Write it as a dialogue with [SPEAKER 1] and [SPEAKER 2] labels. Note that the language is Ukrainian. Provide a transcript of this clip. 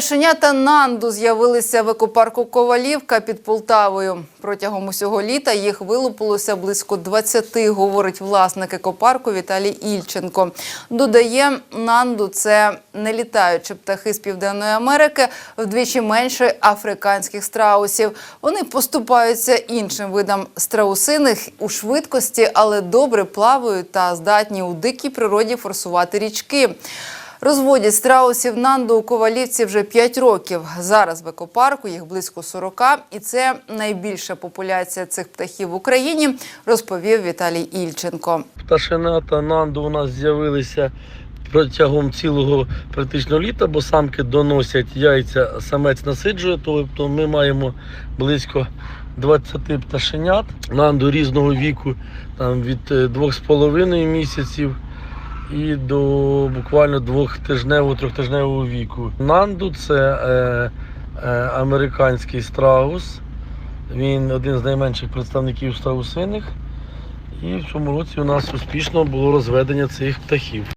[SPEAKER 1] Пташенята Нанду з'явилися в екопарку Ковалівка під Полтавою. Протягом усього літа їх вилупилося близько 20, говорить власник екопарку Віталій Ільченко. Додає, Нанду – це не літаючі птахи з Південної Америки, вдвічі менше африканських страусів. Вони поступаються іншим видам страусиних у швидкості, але добре плавають та здатні у дикій природі форсувати річки. Розводять страусів Нанду у Ковалівці вже 5 років. Зараз в екопарку їх близько 40, і це найбільша популяція цих птахів в Україні, розповів Віталій Ільченко.
[SPEAKER 2] Пташенята Нанду у нас з'явилися протягом цілого практично літа, бо самки доносять яйця, самець насиджує, тобто ми маємо близько 20 пташенят. Нанду різного віку, там від 2,5 місяців і до буквально двохтижневого, трьохтижневого віку. Нанду це е, е, американський страус. Він один з найменших представників страусиних. І в цьому році у нас успішно було розведення цих птахів.